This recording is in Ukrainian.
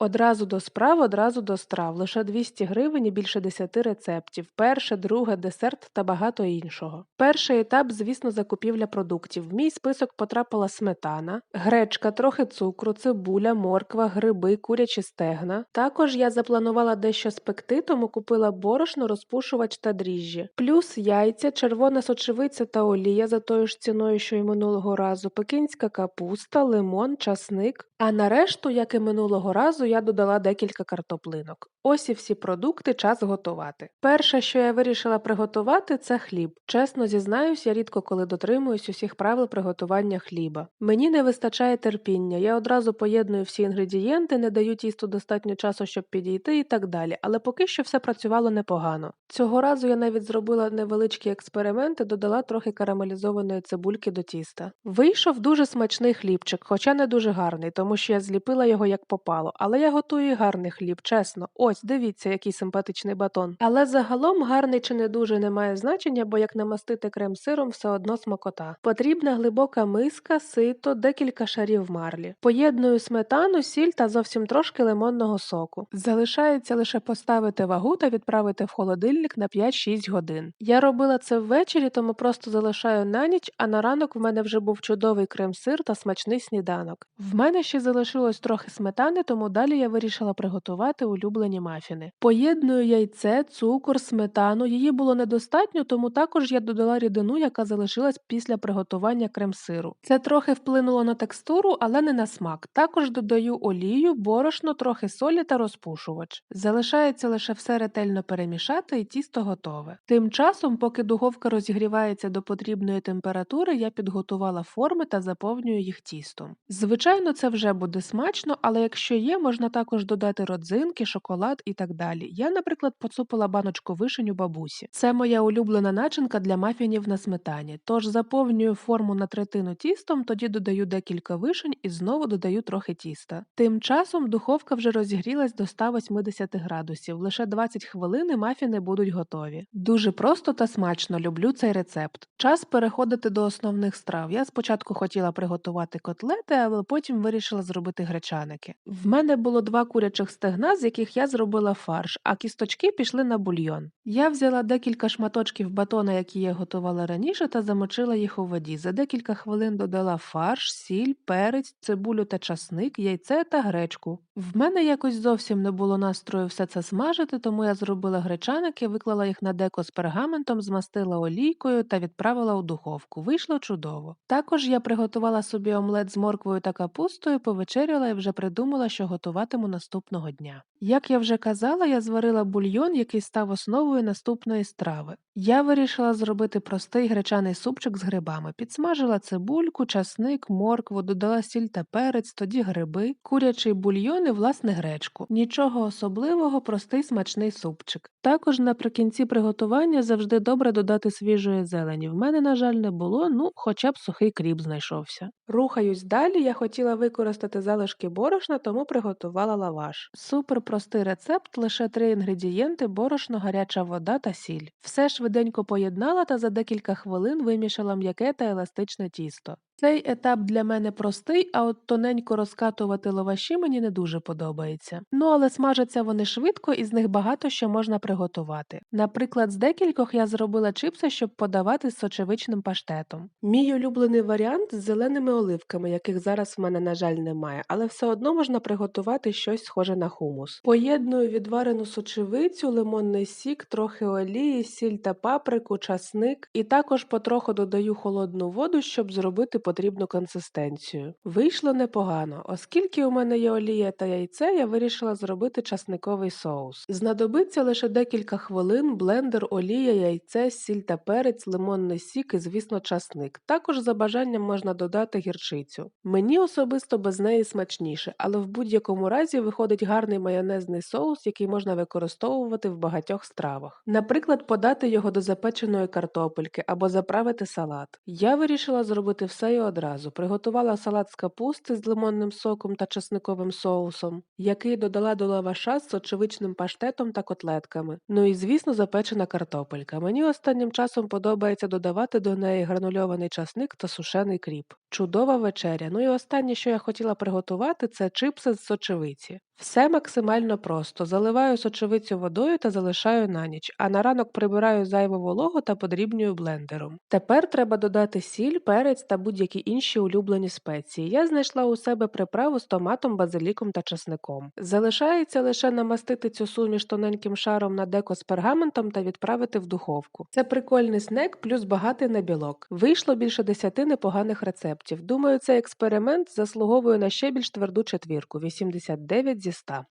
Одразу до справ, одразу до страв. Лише 200 гривень і більше 10 рецептів. Перше, друге, десерт та багато іншого. Перший етап, звісно, закупівля продуктів. В мій список потрапила сметана, гречка, трохи цукру, цибуля, морква, гриби, курячі стегна. Також я запланувала дещо спекти, тому купила борошно, розпушувач та дріжджі. Плюс яйця, червона сочевиця та олія за тою ж ціною, що й минулого разу, пекінська капуста, лимон, часник. А на решту, як і минулого разу, я додала декілька картоплинок. Ось і всі продукти, час готувати. Перше, що я вирішила приготувати, це хліб. Чесно зізнаюсь, я рідко коли дотримуюсь усіх правил приготування хліба. Мені не вистачає терпіння, я одразу поєдную всі інгредієнти, не даю тісту достатньо часу, щоб підійти і так далі, але поки що все працювало непогано. Цього разу я навіть зробила невеличкі експерименти, додала трохи карамелізованої цибульки до тіста. Вийшов дуже смачний хлібчик, хоча не дуже гарний, тому що я зліпила його як попало, але я готую гарний хліб, чесно. Ось, дивіться, який симпатичний батон. Але загалом гарний чи не дуже не має значення, бо як намастити крем сиром, все одно смакота. Потрібна глибока миска, сито, декілька шарів марлі. Поєдную сметану, сіль та зовсім трошки лимонного соку. Залишається лише поставити вагу та відправити в холодильник на 5-6 годин. Я робила це ввечері, тому просто залишаю на ніч, а на ранок в мене вже був чудовий крем-сир та смачний сніданок. В мене ще залишилось трохи сметани, тому далі я вирішила приготувати улюблені мафіни. Поєдную яйце, цукор, сметану. Її було недостатньо, тому також я додала рідину, яка залишилась після приготування крем-сиру. Це трохи вплинуло на текстуру, але не на смак. Також додаю олію, борошно, трохи солі та розпушувач. Залишається лише все ретельно перемішати і тісто готове. Тим часом, поки духовка розігрівається до потрібної температури, я підготувала форми та заповнюю їх тістом. Звичайно, це вже буде смачно, але якщо є, можна також додати родзинки, шоколад і так далі. Я, наприклад, поцупила баночку вишень у бабусі. Це моя улюблена начинка для мафінів на сметані. Тож заповнюю форму на третину тістом, тоді додаю декілька вишень і знову додаю трохи тіста. Тим часом духовка вже розігрілась до 180 градусів. Лише 20 хвилин мафіни будуть готові. Дуже просто та смачно люблю цей рецепт. Час переходити до основних страв. Я спочатку хотіла приготувати котлети, але потім вирішила зробити гречаники. В мене було два курячих стегна, з яких я зробила фарш, а кісточки пішли на бульйон. Я взяла декілька шматочків батона, які я готувала раніше, та замочила їх у воді. За декілька хвилин додала фарш, сіль, перець, цибулю та часник, яйце та гречку. В мене якось зовсім не було настрою все це смажити, тому я зробила гречаники, виклала їх на деко з пергаментом, змастила олійкою та відправила у духовку. Вийшло чудово. Також я приготувала собі омлет з морквою та капустою, повечеряла і вже придумала, що готуватиму наступного дня. Як я вже казала, я зварила бульйон, який став основою наступної страви. Я вирішила зробити простий гречаний супчик з грибами, підсмажила цибульку, часник, моркву, додала сіль та перець, тоді гриби, курячий бульйон і власне гречку. Нічого особливого, простий смачний супчик. Також наприкінці приготування завжди добре додати свіжої зелені. В мене, на жаль, не було, ну хоча б сухий кріп знайшовся. Рухаюсь далі, я хотіла використати залишки борошна, тому приготувала лаваш. Супер простий рецепт, лише три інгредієнти: борошно, гаряча вода та сіль. Все швиденько поєднала та за декілька хвилин вимішала м'яке та еластичне тісто. Цей етап для мене простий, а от тоненько розкатувати лаваші мені не дуже подобається. Ну але смажаться вони швидко і з них багато що можна приготувати. Наприклад, з декількох я зробила чипси, щоб подавати з сочевичним паштетом. Мій улюблений варіант з зеленими оливками, яких зараз в мене, на жаль, немає, але все одно можна приготувати щось схоже на хумус. Поєдную відварену сочевицю, лимонний сік, трохи олії, сіль та паприку, часник, і також потроху додаю холодну воду, щоб зробити потрібну консистенцію. Вийшло непогано, оскільки у мене є олія та яйце, я вирішила зробити часниковий соус. Знадобиться лише декілька хвилин, блендер, олія, яйце, сіль та перець, лимонний сік і, звісно, часник. Також за бажанням можна додати гірчицю. Мені особисто без неї смачніше, але в будь-якому разі виходить гарний майонезний соус, який можна використовувати в багатьох стравах. Наприклад, подати його до запеченої картопельки або заправити салат. Я вирішила зробити все і одразу. Приготувала салат з капусти з лимонним соком та чесниковим соусом, який додала до лаваша з сочевичним паштетом та котлетками. Ну і, звісно, запечена картопелька. Мені останнім часом подобається додавати до неї гранульований часник та сушений кріп. Чудова вечеря. Ну і останнє, що я хотіла приготувати, це чипси з сочевиці. Все максимально просто. Заливаю сочевицю водою та залишаю на ніч, а на ранок прибираю зайву вологу та подрібнюю блендером. Тепер треба додати сіль, перець та будь-які інші улюблені спеції. Я знайшла у себе приправу з томатом, базиліком та часником. Залишається лише намастити цю суміш тоненьким шаром на деко з пергаментом та відправити в духовку. Це прикольний снек плюс багатий на білок. Вийшло більше десяти непоганих рецептів. Думаю, цей експеримент заслуговує на ще більш тверду четвірку 89 está.